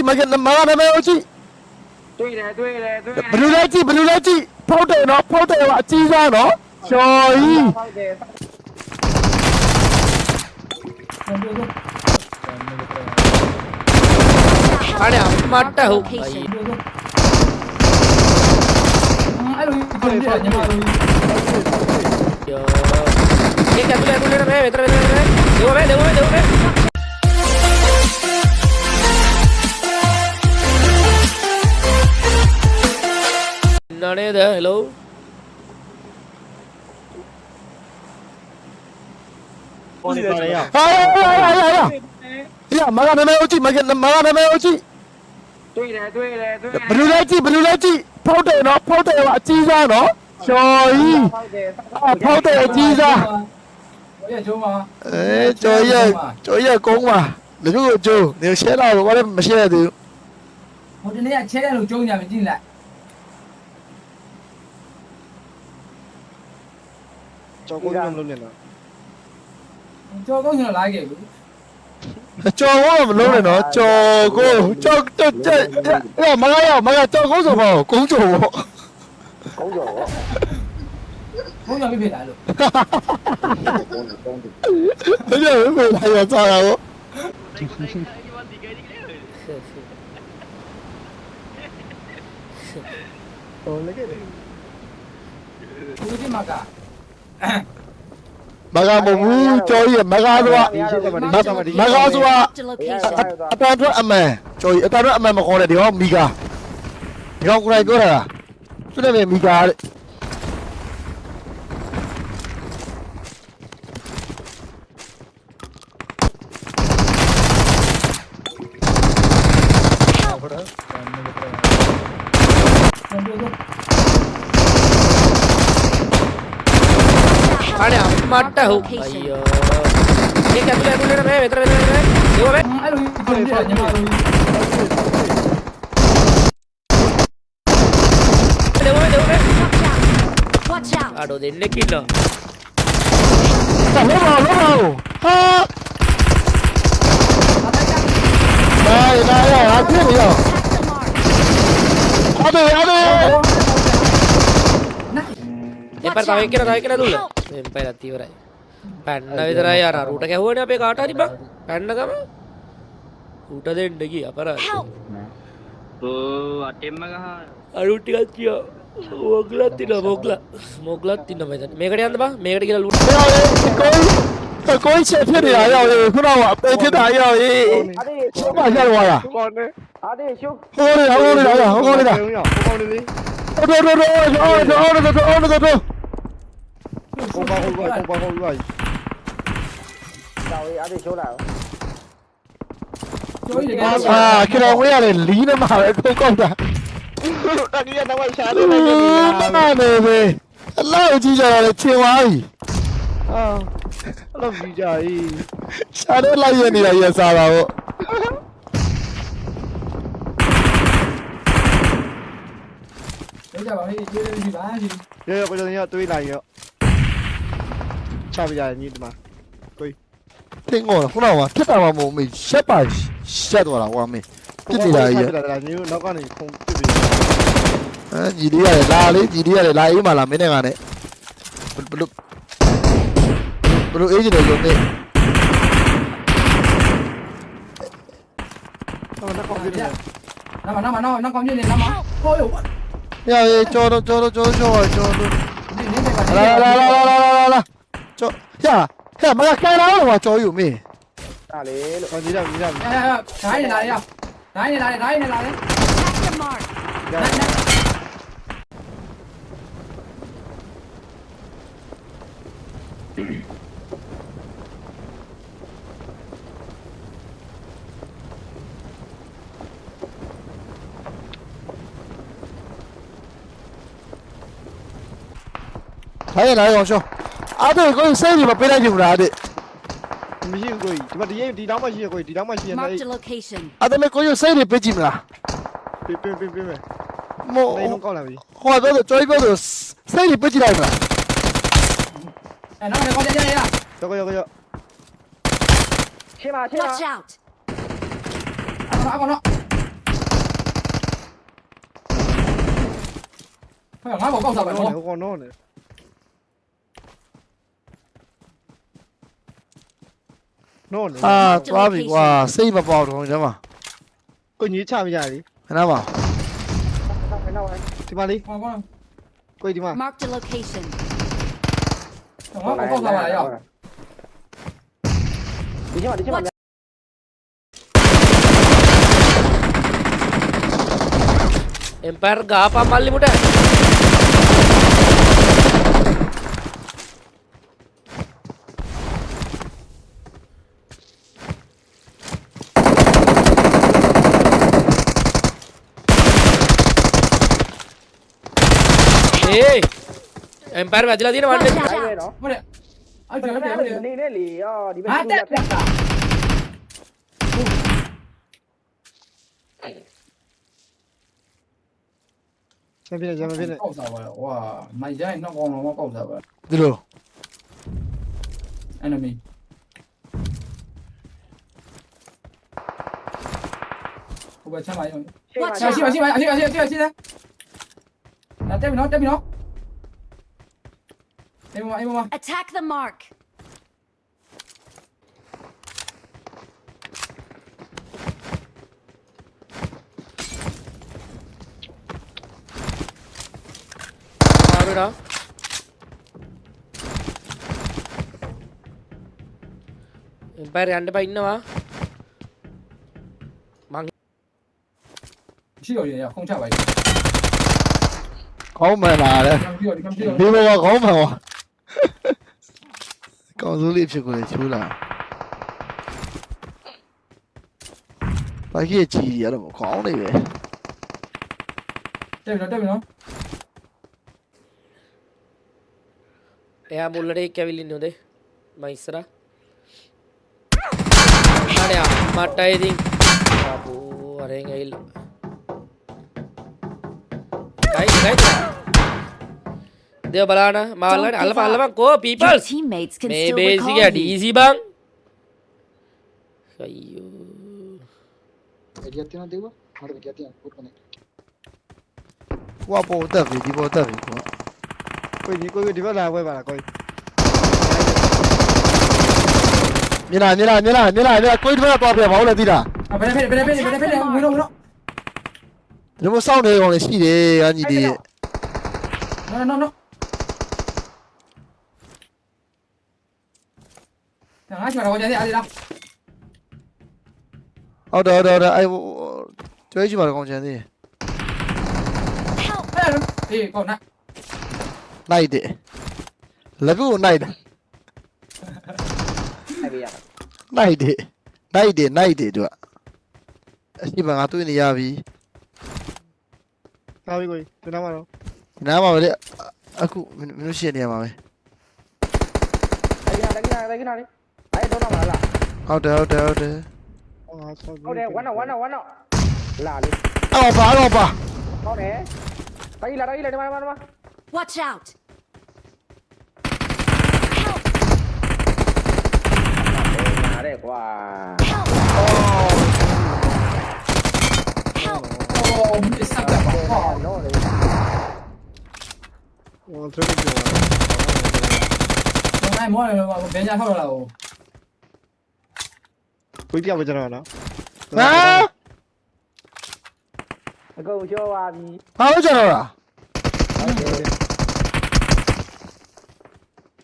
ည့်မကမကနာမည်ကိုကြည့်တွေ့တယ်တွေ့တယ်တွေ့တယ်ဘလူးလဲကြည့်ဘလူးလဲကြည့်ဖောက်တယ်နော်ဖောက်တယ်ကအကြီးစားနော်ချော်ကြီးဟုတ်တယ်အားရမတ်တက်ဟုတ်ဘာကြီးအဲ့လိုကြုံပြညီမတို့ယောဒီကတူလေတူလေမဲမဲတရမဲမဲဒေဝမဲဒေဝမဲဒေဝမဲ နေတယ် hello ပေါ်နေပါတယ်ရောဟာဟာဟာဟာဒီမကနာမည်အုတ်ကြည့်မကမကနာမည်အုတ်ကြည့်တွေ့တယ်တွေ့တယ်တွေ့တယ်ဘလူလဲကြည့်ဘလူလဲကြည့်ဖောက်တယ်နော်ဖောက်တယ်ကအကြီးစားနော်ချော်ကြီးအဖောက်တယ်အကြီးစားကျော်ရဲ့ကျုံးပါအဲကျော်ရဲ့ကျော်ရဲ့ကုန်းပါလူတို့ကျုံးနေရှဲလာတော့ဘာလဲမရှဲရသေးဘူးဟိုဒီနေ့ကချဲရလို့ကျုံးကြမကြည့်လိုက် ကြောက်ကုန်းညုံလုံးနေလားကြော်ကုန်းကျွန်တော်လိုက်ခဲ့ဘူးကြော်ကုန်းတော့မလုံးနဲ့နော်ကြော်ကုန်းကြောက်တော့ကြက်အဲ့မလာရမလာကြော်ကုန်းဆိုပါကုန်းကြော်ပေါ့ကုန်းကြော်ပေါ့ဘုံရောက်ပြီဖြစ်လာလို့အဲ့ဒါဘယ်လိုလဲကြာတာပေါ့ဟိုလည်းကဲဒီမှာက မဘူးကျော်ရဲ့မကဆိုကမကဆိုက Marked a location. အတန်အတွက်အမှန်ကျော်ကြီးအတန်အတွက်အမှန်မခေါ်နဲ့ဒီကောင်မီကာဒီကောင်ကိုယ်တိုင်ပြောတာသူလည်းပဲမီကာတဲ့အားရမတ်တက် మట్టహు అయ్యో ఏ కత్తులు ఎక్కడ మేము ఇతర ఇవ్వమే ఆడు ఎల్లెక్కిలో đây đây rồi anh biết gì rồi anh đi anh đi em bắt tao cái đó cái đó luôn එම්පයිලත් ඉවරයි පැන්න විතරයි අර රුට කැහුවන අපේ කාටරි බක් පැන්නකම උට දෙන්න ගිය අපරා අටෙම්ම අරුටිකත් කියෝ ඕගලත් තින මොගල මොගලත් තින්න මෙත මේකට යන්න බා මේකට කියලා ලුට් කොයි සෙපරි අය හුණාව අපේ තේ අය ඒ සමාජල් වල ආදේ ෂොක් ඕනේ ඕනේ ඕනේ ඕනේ ඕනේ ඕනේ ඕනේ ඕනේ ඕනේ ඕනේ ඕනේ Không bao không vậy, không bao không vậy. Rồi, ở đây chỗ nào? À, khi nào quay lại lý nó mà lại không công ta. Đang kia đang quay xa lên này. Mà này về. Lao chi giờ là chiêu ai? À, làm gì vậy? Xa đến lại gì này giờ sao đâu? ကြပါဟေးကျေးဇူးတင်ပါရှင်ရေပကြနေရတွေးလိုက်ရော ချပြရတယ်ညီဒီမှာတွေးတင်ကောခုနကဖြတ်တာမှမဟုတ်မေရှက်ပါရှက်သွားတာဟွာမေပြစ်နေတာကြီးပြစ်နေတာညီတို့နောက်ကနေခုံပြစ်ပြီးအဲညီလေးရတယ်လာလေးညီလေးရတယ်လာအေးမှလာမင်းနဲ့ကနဲ့ဘလို့ဘလို့အေးကြတယ်ဆိုနေတော့နောက်ကောင်ပြစ်နေနာမနာမနာနောက်ကောင်ပြစ်နေနာမဟိုးယောရရကြောတော့ကြောတော့ကြောတော့ကြောတော့လာလာလာလာလာလာ 야, 야, 마가 까라고 와, 저 유미. ရလေလို့ဟောညီတော်ညီတော်ညီတော်နိုင်နေလားရနိုင်နေလားနိုင်နေလား Attack the mark. 来也来，王兄。 အားတို့ကိုစိတ်ကြီးမပေးလိုက်ကြဘူးလားတဲ့မရှိဘူးကိုကြီးဒီမှာဒီရင်ဒီနောက်မှရှိရကိုကြီးဒီနောက်မှရှိရနေ Marked a location. အားတို့လည်းကိုကြီးစိတ်ကြီးပေးကြည့်မလားပေးပေးပေးပေးမယ်မို့မင်းကောက်လာပြီဟောတော့ကြွိုးပြောတော့စိတ်ကြီးပေးကြည့်လိုက်မလား哎，然后你给我点点呀！ရောက်ရောက်ရောက်切吧切吧，Watch out! 拿过来。快点拿我爆炸吧！ဟောကောနော်နေ နော်နေအာသွားပြီကွာစိတ်မပေါတော့ကျမကိုကြီးချမရလေခဏပါနောက်ပဲနောက်ပဲဒီမှာလေးဟောကောကိုဒီမှာ Marked a location. ငါ့ဘောကောက်စားပါရောဒီချက်မှာဒီချက်မှာ Empire gapa mali muda. Hey! Empire ba dila dina one day. Watch ပဲ out. နော်ဟုတ်တယ်အော်ဒီလိုပြနေနဲ့လေအော်ဒီဘက်ဟာတက်ပြတာကျန်ပြည့်ကျန်ပြည့်ကောက်စားပါလားဝါမိုင်ကြိုင်းနောက်ကောင်လုံးမကောက်စားပါ ဒီလို enemy ။ဟိုဘက်ချမ်းပါရုံ Watch ရှာ out. ရှိပါရှိပါရှိပါရှိပါရှိပါရှိပါ။ဒါတက်ပြီနော်တက်ပြီနော် Aim on, aim on. Attack the mark. Abi lan. ഇപ്പം രണ്ട് പൈ ഇന്നവാ വാങ്ങി ရှိတော်ရရခုံချပါရဲ့ခေါင်းမှန်လာတယ်ဒီကောင်ကြီးကောင်ကြီး ဒီဘက်ကခေါင်းမှန်ပါ ကောင်းစိုးလေးဖြစ်ကိုလေချိုးလာဘာကြီးကြီးရတော့ကောင်းနေပဲတက်ပြီနော်တက်ပြီနော် Dia balana, malan, alamak, alamak, go people. Your teammates can still Maybe recall siya, di you. easy bang. Kayo. Ejati na diwa, har ejati na kupo na. Wa po tabi, di po tabi ko. Koi ni koi di ba la koi ba la koi. Mira, mira, mira, mira, mira, koi di ba to pe ba ola di da. Bene bene bene bene bene bene, wiro wiro. Dimo sound ne ko le shi de, anji de. No no no. င်တော့ဝင်တော့ဒီလိုစောင့်နေကောင်လေးရှိတယ်အညီဒီနော်နော်နော်ငါချော်တော့ကြတယ်အားလားဟုတ်တယ်ဟုတ်တယ်ဟုတ်တယ်အဲကျွေးကြည့်ပါကောင်ချန်သေး Help! အဲ့အေးကောနာနိုင်တယ်လက်ကူနိုင်တယ်အဲ့ဒီရနိုင်တယ်နိုင်တယ်နိုင်တယ်သူကအရှိမငါတွေ့နေရပြီသားပြီကိုကြီးကျွန်တော်မတော့နားမှာပဲလေအခုမင်းတို့ရှင်းနေရမှာပဲအဲ့ဒီရအဲ့ဒီရအဲ့ဒီရ အဲ့တော့တော့မလားဟုတ်တယ်ဟုတ်တယ်ဟုတ်တယ်ဟောဆောက်ဟုတ်တယ်1 1 1 1လာလေအော်ပါတော့ပါဟုတ်တယ်တိုင်းလာတိုင်းလာဒီမှာဒီမှာ Watch out! Help! လာတယ်ကွာ Help! Help! အော်ဒီစက်တာပါဟောနော်လေဟောသူတို့ပြောတာတော့နိုင်မောတယ်ဘယ်ညာထောက်လာတော့ကို ကြီးပြောင်းမကျွန်တော်နော်ဟာအကုန်ရှောပါပြီဘာလို့ကျွန်တော်လားဟုတ်တယ်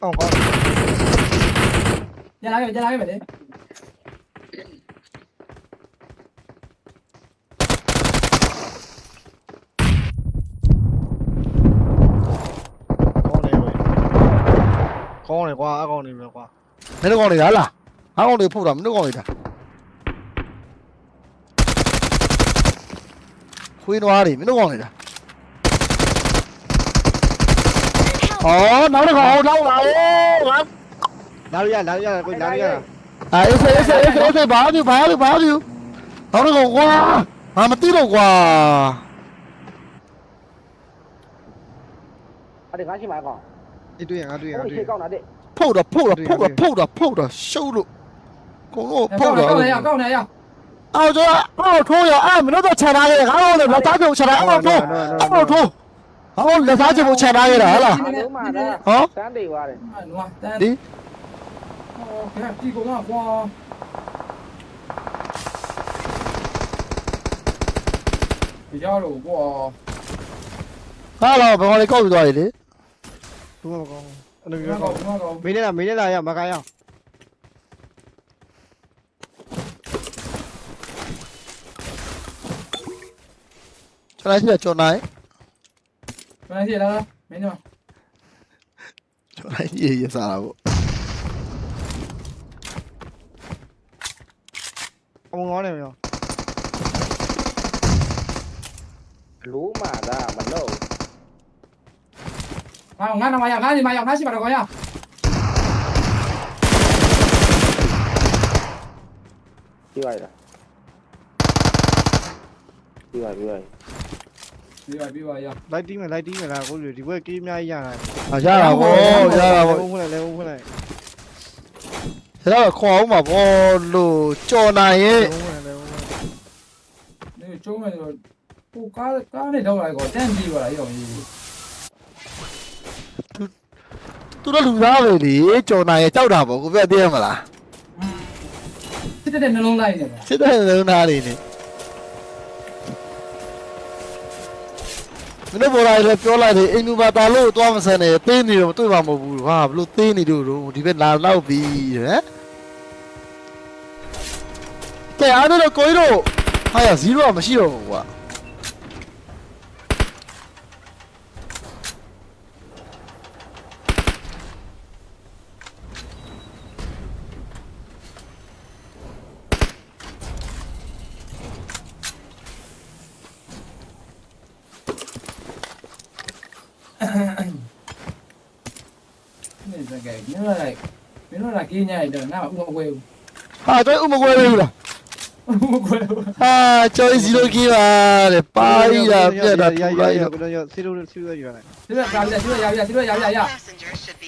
အောင်ကောင်းရလာခဲ့ရလာခဲ့ပဲလေကောင်းတယ်ကိုကောင်းတယ်ကွာအကောင်းနေပဲကွာမင်းတို့ကောင်နေတာလားဟာကောင်တွေဖုတ်တာမင်းတို့ကောင်နေတာ ခွေးနွားတွေမင်းတို့ကောင်နေတာဟောနောက်တစ်ကောင်နောက်လာဦးငါလာလို့ရလာလို့ရကိုလာလို့ရအာအေးစေးအေးစေးအေးစေးအေးစေးဘာလို့ဘာလို့ဘာလို့နောက်တစ်ကောင်ကွာငါမသိတော့ကွာအဲ့ဒီငါရှိမှာကောင်ဒီတွေ့ရငါတွေ့ရငါဟုတ်တွေ့ရှေ့ရကောင်းတာတဲ့ဖုတ်တော့ဖုတ်တော့ဖုတ်တော့ဖုတ်တော့ဖုတ်တော့ရှုပ်လို့ကုန်တော့ဖုကောတ်င်းတယ်တော့ကောင်းတယ်ကောင်းတယ်ရ အော်ကျအော်ထိုးရအဲ့မင်းတို့ချန်ထားခဲ့ငါတို့လည်းလက်သားပြုတ်ချန်ထားအော်ထိုးအော်ထိုးဟောလက်သားပြုတ်ချန်ထားခဲ့တာဟလားဟောတန်းတေသွားတယ်နွားတန်းဒီဟောကဲဒီကောင်ကကွာဒီကြောက်တော့ကွာဟာလားဘယ်ကောင်လေးကောက်ယူသွားလေလေဘုမကောင်းအဲ့လိုပြောမင်းနဲ့လားမင်းနဲ့လားရမကရအောင် Flash'ı aç onay. Flash'ı gel lan. Benim var. Çoray niye yiyor sana bộ Ông ngó này nhỉ? Lú mà ra mà đâu. Mày ngắt mày ngắt gì mày ngắt gì mà được coi nhá. Đi vậy rồi. Đi vậy đi vậy. ပြေးပါပြေးပါရလိုက်တီးမယ်လိုက်တီးမယ်လားကိုလူဒီဘက်ကေးအများကြီးရတာဟာရတာဗောရတာဗောဟုတ်လားလဲဟုတ်လားဒါတော့ခေါ်အောင်ပါဗောလို့ကြော်နိုင်ရဲ့နေကျုံးမယ်တော့ဟိုကားကားနဲ့ထောက်လိုက်ကောတန့်ပြေးပါလားရအောင်ရေးသူသူတို့လူသားပဲလေကြော်နိုင်ရဲ့ကြောက်တာဗောကိုပြတ်သေးရမလားစစ်တဲ့နှလုံးသားနေပါစစ်တဲ့နှလုံးသားနေနေ မင်းတို့ဘော်လာလည်းပြောလိုက်တယ်အိမ်လူပါတာလို့သွားမဆန်နဲ့သေးနေတော့မတွေ့ပါမဟုတ်ဘူးဟာဘလို့သေးနေတို့တော့ဒီဘက်လာတော့ပြီဟမ်ကဲအားတော့ကိုကြီးတို့ဟာရ0ကမရှိတော့ဘူးကွာ လိုက်တော့ငါဥမကွဲဘူးဟာတော့ဥမကွဲဘူးလားဥမကွဲဘူးဟာကျော်စီလိုကြီးပါတဲ့ပါရီလာပြက်တာထူလိုက်တော့ကျွန်တော်ဆီလိုဆီလိုရရလိုက်ဆီလိုရရဆီလိုရရဆီလိုရရရရ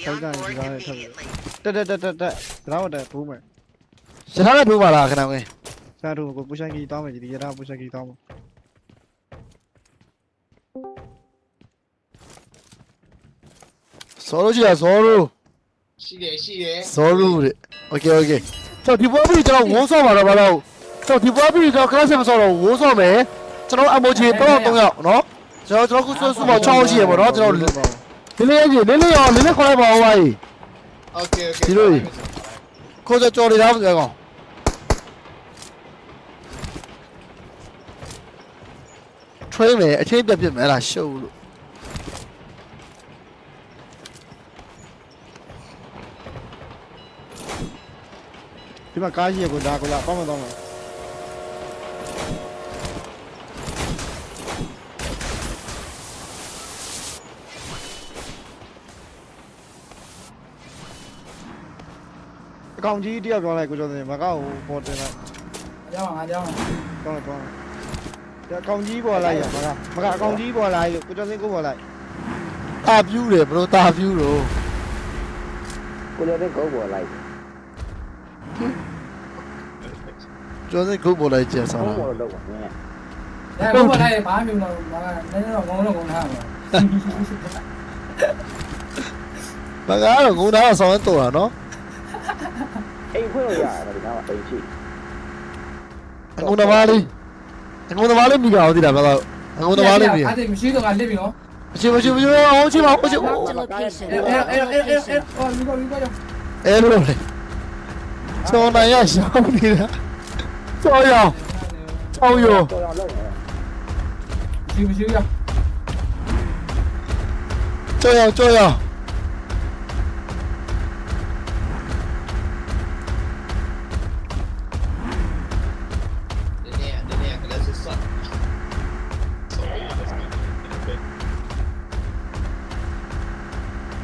ခိုင်းတာဒီကားနဲ့ထပ်တက်တက်တက်တက်ဒါတော့တက်ဘူးမယ်ရထားလိုက်ဘူးပါလားခဏဝင်ရထားကိုပူဆိုင်ကြီးတောင်းမယ်ဒီရထားပူဆိုင်ကြီးတောင်းမယ်ဆော်လို့ကြည့်ရဆော်လို့ရှိတယ်ရှိတယ်ဆော်လို့တဲ့ โอเคโอเคကျွန်တော်ဒီပွဲပြီးကျွန်တော်ဝန်းဆော့ပါတော့ဘာလို့ကျွန်တော်ဒီပွဲပြီးကျွန်တော် class မဆော့တော့ဝန်းဆော့မယ်ကျွန်တော် emoji တော့3ယောက်နော်ကျွန်တော်ကျွန်တော်ခုစုစုပေါင်း6ယောက်ရှိရပါတော့ကျွန်တော်လေးလေးကြီးလေးလေးရောလေးလေးခေါ်လိုက်ပါဦးပါကြီး โอเคโอเค ဒီလိုကြီး ခေါ်ကြကြော်နေတာဆိုကောင် train မယ်အချင်းပြတ်ပြစ်မယ်အဲ့ဒါရှုပ်လို့ ဒီမှာကားကြီးရကိုဒါကိုလာပတ်မသွားမှာအကောင်ကြီးတယောက်ပြောလိုက်ကိုကျော်စင်မကောက်ဘူးပေါ်တင်လိုက်အကြောင်းငါအကြောင်းကောင်းကောင်းအကောင်ကြီးပေါ်လိုက်ရမကမကအကောင်ကြီးပေါ်လိုက်လို့ကိုကျော်စင်ကိုပေါ်လိုက်တာပြူးတယ်ဘလို့တာပြူးတော့ကိုလည်းပဲကောက်ပေါ်လိုက် ကျော်စိတ်ခုတ်ပေါ်လိုက်ကြဆာလားဘောလောက်ပါနည်းနည်း။ဒါကတော့လည်းဘာမှမလုပ်ဘူး။ဒါကလည်းတော့ငုံလို့ငုံထားမှာဘာကားတော့ငုံသားဆောင်တော့တာနော်အိမ်ဖွင့်လို့ရတယ်ဗျာဒီနားမှာအိမ်ရှိငုံသမားလေးငုံသမားလေးမိကြအောင်ဒီလားဘာလို့ငုံသမားလေးမိရ။အဲ့ဒါမရှိတော့ကလက်ပြီနော်မရှိမရှိမရှိအောင်ချိမအောင်ချိအဲ့အဲ့အဲ့အဲ့အဲ့အော်ဒီကောဒီကောအဲ့လိုလေ cho này là sao thì đã cho rồi Trôi rồi Xíu xíu cho Trôi rồi trôi rồi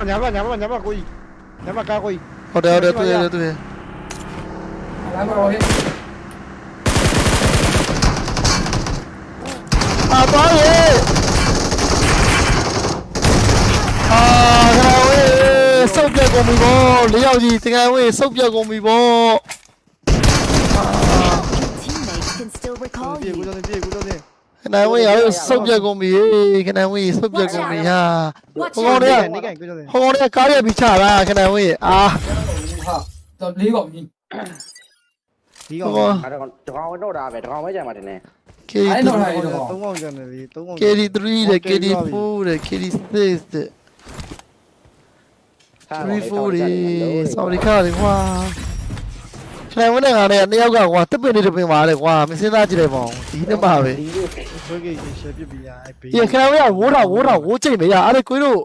nhắm vào nhắm vào nhắm vào cô ý. Nhắm vào cao cô ý. Ở đây ở đây tôi đây tôi đây လမ်းတော်ဟဲ့အာပါရေအာကရဝေးစုပ်ပြက်ကုန်ပြီဗောလေးယောက်ကြီးတကယ်ဝေးစုပ်ပြက်ကုန်ပြီဗော Your teammates can still recall ပြေ you. ကိုကြောင်းပြေကိုကြောင်းခဏဝေးရောစုပ်ပြက်ကုန်ပြီခဏဝေးစုပ်ပြက်ကုန်ပြီဟာဟိုကောင်တည်းနေကင်ကိုကြောင်းဟိုကောင်တည်းကားရပြီးချတာခဏဝေးအာဟာတော်လေးကောင်ကြီး ဒီဟိုကောင်ကောင်အဲ့တော့တကောင်တော့တာပဲတကောင်ပဲကြမှာတင်နေအဲ့ KD တော့လိုက်တော့ သုံးကောင်ကျော်နေလေသုံးကောင် KD3 တဲ့ KD4 တဲ့ KD6 တဲ့ 34တွေစော်ဒီခါတွေကွာခဏဝင်တဲ့ငါနဲ့နှစ်ယောက်ကကွာတစ်ပင်လေးတစ်ပင်ပါလေကွာမစင်းသားကြည့်လိုက်ပါဦးဒီနှစ်ပါပဲဆွေးကိရှယ်ပြစ်ပြီးရအဲ့ဘေးဒီခဏဝင်ကဝိုးတာဝိုးတာဝိုးချိန်မရအဲ့ဒါကိုတို့